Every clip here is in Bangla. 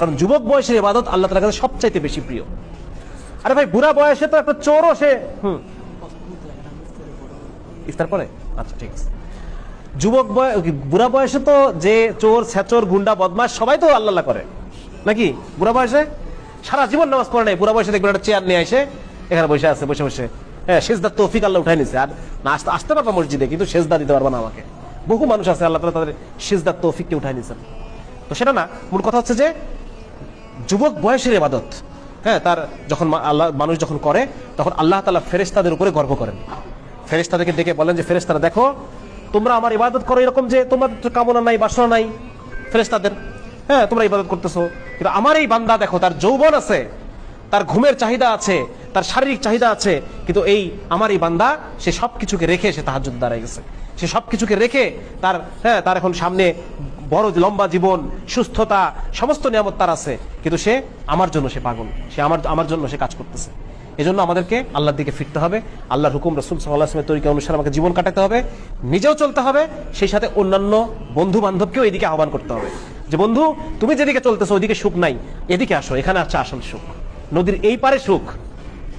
কারণ যুবক বয়সের ইবাদত আল্লাহ তালার কাছে সবচাইতে বেশি প্রিয়। আরে ভাই, বুড়া বয়সে তো একটা চোরও সে, হুম। ইফতার পরে আচ্ছা ঠিক আছে। যুবক বুড়া বয়সে তো যে চোর, ছেচোর, গুন্ডা বদমাস সবাই তো আল্লাহ করে। নাকি? বুড়া বয়সে? সারা জীবন নামাজ পড়ে নাই। বুড়া বয়সে দেখবেন একটা চেয়ার নিয়ে এসে এখানে বসে আছে, বসে বসে। হ্যাঁ শেষদার তৌফিক আল্লাহ উঠাই নিছে। আর না, আসতে আসতে পারবা মসজিদে, কিন্তু শেষদা দিতে পারবা না আমাকে। বহু মানুষ আছে আল্লাহ তালা তাদের শেষদার তৌফিককে উঠাই নিছেন। তো সেটা না। মূল কথা হচ্ছে যে যুবক বয়সের ইবাদত। হ্যাঁ তার যখন আল্লাহ, মানুষ যখন করে, তখন আল্লাহ তালা ফেরেস্তাদের উপরে গর্ব করেন। ফেরেস্তাদেরকে ডেকে বলেন যে ফেরেস্তারা দেখো, তোমরা আমার ইবাদত করো এরকম যে তোমাদের কামনা নাই, বাসনা নাই ফেরেস্তাদের হ্যাঁ তোমরা ইবাদত করতেছো। কিন্তু আমার এই বান্দা, দেখো, তার যৌবন আছে, তার ঘুমের চাহিদা আছে, তার শারীরিক চাহিদা আছে, কিন্তু এই আমার এই বান্দা, সে সব কিছুকে রেখে সে তাহার দাঁড়ায় গেছে। সে সব কিছুকে রেখে তার হ্যাঁ তার এখন সামনে বড় লম্বা জীবন, সুস্থতা, সমস্ত নিয়ামত তার আছে। কিন্তু সে আমার জন্য সে পাগল। সে আমার আমার জন্য সে কাজ করতেছে। এজন্য আমাদেরকে আল্লাহর দিকে ফিরতে হবে। আল্লাহর হুকুম, রসুল সাল্লাহ আসলামের তরিকা অনুসারে আমাকে জীবন কাটাতে হবে। নিজেও চলতে হবে। সেই সাথে অন্যান্য বন্ধু বান্ধবকেও এদিকে আহ্বান করতে হবে। যে, বন্ধু, তুমি যেদিকে চলতেছো ওইদিকে সুখ নাই। এদিকে আসো, এখানে আছে আসল সুখ। নদীর এই পারে সুখ।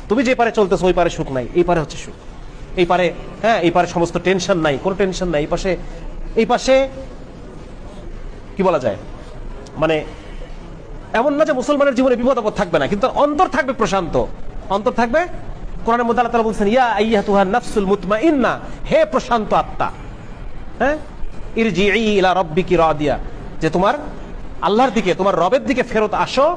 তুমি যে পারে চলতেছো ওই পারে সুখ নাই। এই পারে হচ্ছে সুখ। এই পারে হ্যাঁ এই পারে সমস্ত টেনশন নাই। কোনো টেনশন নাই। এই পাশে এই পাশে কি বলা যায়? মানে এমন না যে মুসলমানের জীবনে বিপদ আপদ থাকবে না, কিন্তু অন্তর থাকবে প্রশান্ত। অন্তর থাকবে? কোরআনের মধ্যে আল্লাহ বলছেন, ইয়া আইয়াতুহা নাফসুল মুতমাইন্না হে প্রশান্ত আত্মা। হ্যাঁ? ইরজি ইলা রাব্বিকি রাদিয়া। যে তোমার আল্লাহর দিকে, তোমার রবের দিকে ফেরত আসো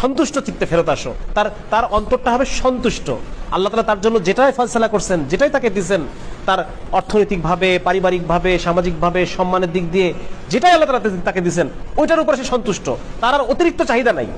সন্তুষ্ট চিত্তে ফেরত আসো। তার তার অন্তরটা হবে সন্তুষ্ট। আল্লাহ তালা তার জন্য যেটাই ফয়সলা করছেন, যেটাই তাকে দিচ্ছেন তার অর্থনৈতিকভাবে, পারিবারিকভাবে, সামাজিকভাবে, সম্মানের দিক দিয়ে, যেটাই আল্লাহ তালা তাকে দিচ্ছেন ওইটার উপরে সে সন্তুষ্ট। তার আর অতিরিক্ত চাহিদা নাই।